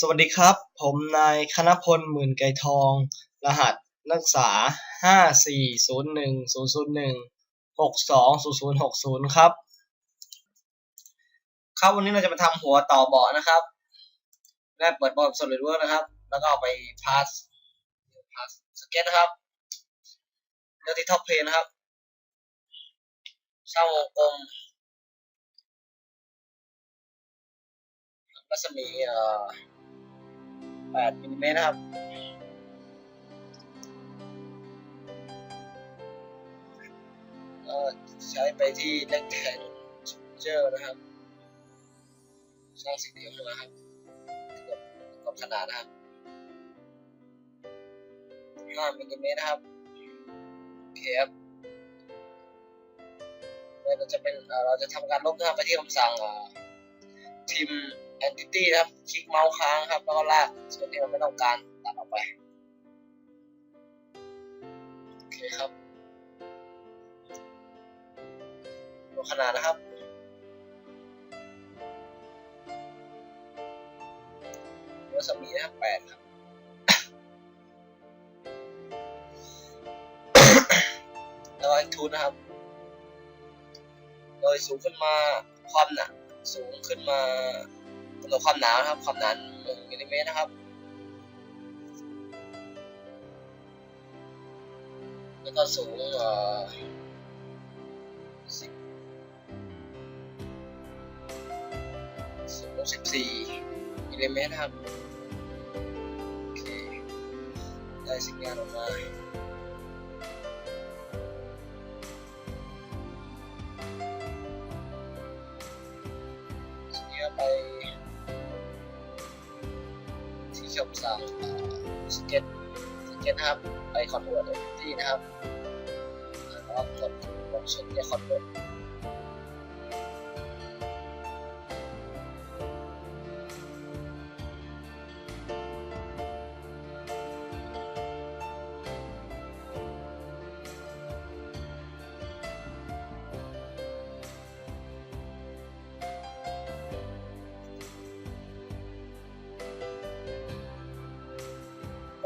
สวัสดีครับ ผมนายคณพลหมื่นไก่ทอง รหัสนักศึกษาห้าสี่ศูนย์หนึ่งศูนย์ศูนย์หนึ่งหกสองศูนย์ศูนย์หกศูนย์ครับ ครับวันนี้เราจะมาทำหัวต่อเบาะนะครับ แรกเปิดโปรแกรม SolidWorks นะครับ แล้วก็เอาไปพาสพาสสเก็ตนะครับเลือกที่ท็อปเพลนะครับ สร้างวงกลมรัศมีเอ่อ 8มิลลิเมตรนะครับ ก็ใช้ไปที่แรงแข็งเจอร์นะครับ สร้างสี่เหลี่ยมขึ้นมาครับกดกดขนาดนะครับ5มิลลิเมตรนะครับโอเคครับเราจะเป็นเราจะทำการลบนะครับไปที่คำสั่งทีม entity นะครับคลิกเมาส์ค้างครับแล้วก็ลากส่วนที่เราไม่ต้องการตัดออกไปโอเคครับดูขนาดนะครับรัศมีนะครับแปดครับแล้วก็ extrude นะครับโดยสูงขึ้นมาความหนาสูงขึ้นมา ดความหนาครับความหนาหนึ่งมิลลิเมตรนะครับแล้วก็สูงเอ่อสิบสูงสิบสี่มิลลิเมตรครับโอเคได้สัญญาณออกมา ที่อมสายสเก็ตสเก็ตนะครับไปคอนเวิร์ตที่นะครับแล้วก็กดกดชุดที่คอนเวิร์ต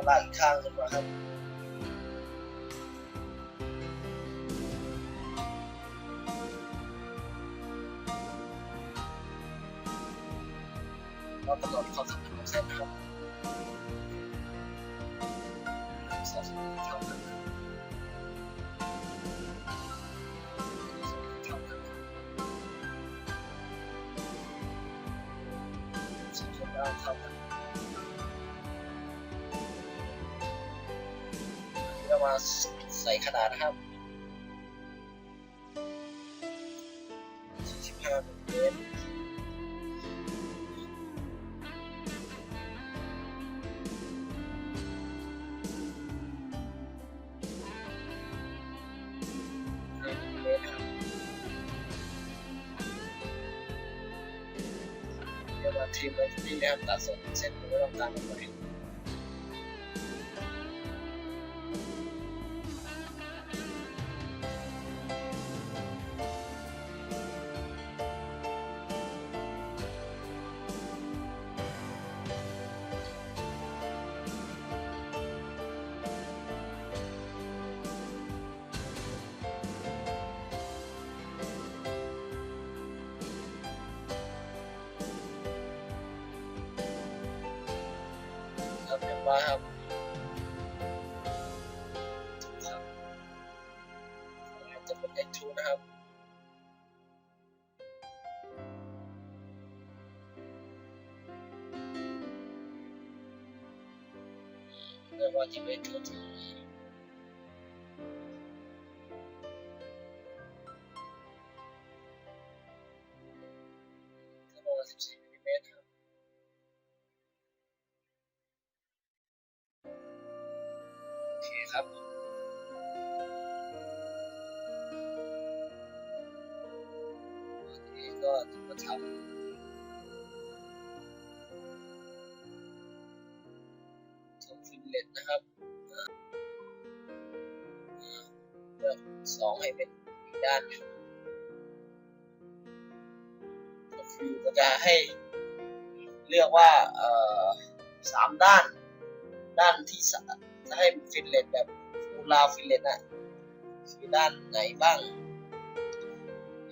ลากอีกข้างขึ้นมาครับ มาใส่ขนาดนะครับ45มิลลิเมตรเมตรเดี๋ยวมาทีมเลยที่นะครับตัดส่วนเส้นไม่ต้องการออกไป บเรียบร้อยครับจะเป็น X2 นะครับแต่ว่าจะเป็น X2 ครับทีนี้ก็จะมาทำทำฟินเลตนะครับอ่าอ่าเลือกสองให้เป็นอีกด้านหนึ่งก็คือก็จะให้เลือกว่าเอ่อสามด้าน ด้านที่สะจะให้ฟินเลตแบบฟูลาฟินเลตน่ะคือด้านไหนบ้าง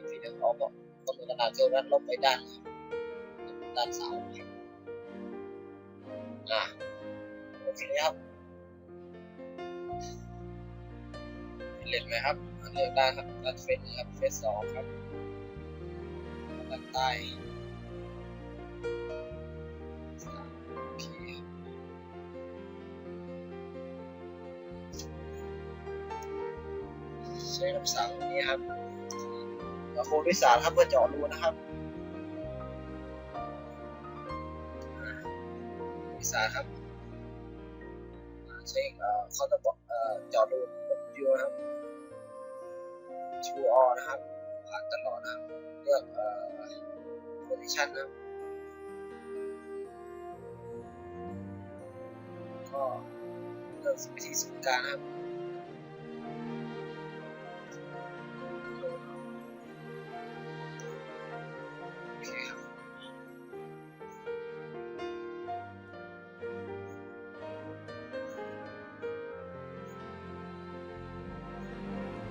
ฟินเลตออกก็กำหนดขนาดเครื่องนั้นลบไปด้านด้านเสาครับอะโอเคครับฟินเลตไหมครับเลือกด้านครับด้านเฟสนครับเฟสสองครับด้านใต้ ใช้คำสั่งนี้ครับแล้วโคด้วยสารครับเพื่อเจาะรูนะครับด้วยสารครับใช้เอ่อเขาจะบอกเจาะรูยูนะครับ true all นะครับผ่านตลอดนะครับเลือกเอ่อ position นะครับก็เลือกวิธีสูงกางนะครับ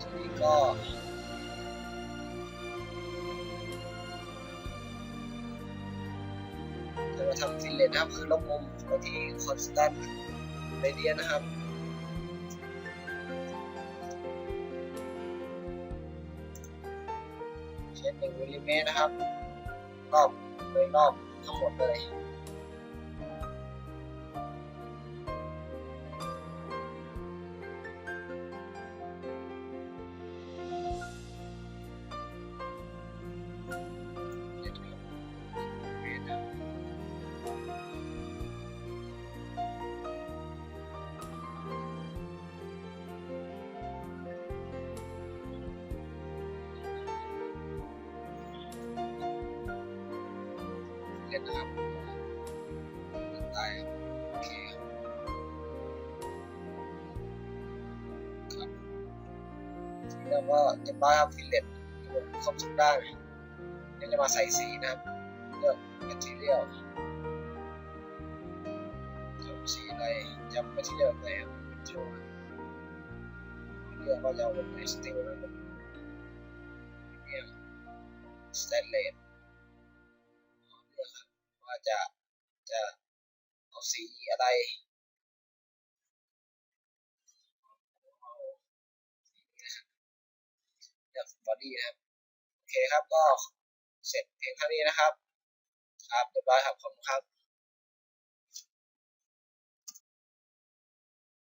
ทีนี้ก็จะมาทำฟิลเลตนะครับคือลบมุมไปที่ constant radian นะครับเช่นหนึ่งมิลลิเมตรนะครับ รอบโดยรอบทั้งหมดเลย นนะครับตายโอเคครับแล้วก็เรียบร้อยครับฟิลเลตครบทุกด้านเดี๋ยวจะมาใส่สีนะครับเลือก material จำสีอะไรจำ material อะไรครับโชว์เลือกว่าจะเอาเป็น steel หรือเป็น premium stainless เลือกครับว่า จะจะเอาสีอะไรเอาสีนี้นะครับเลือกบอดี้นะครับโอเคครับก็เสร็จเพียงเท่านี้นะครับ ครับเรียบร้อยครับขอบคุณครับ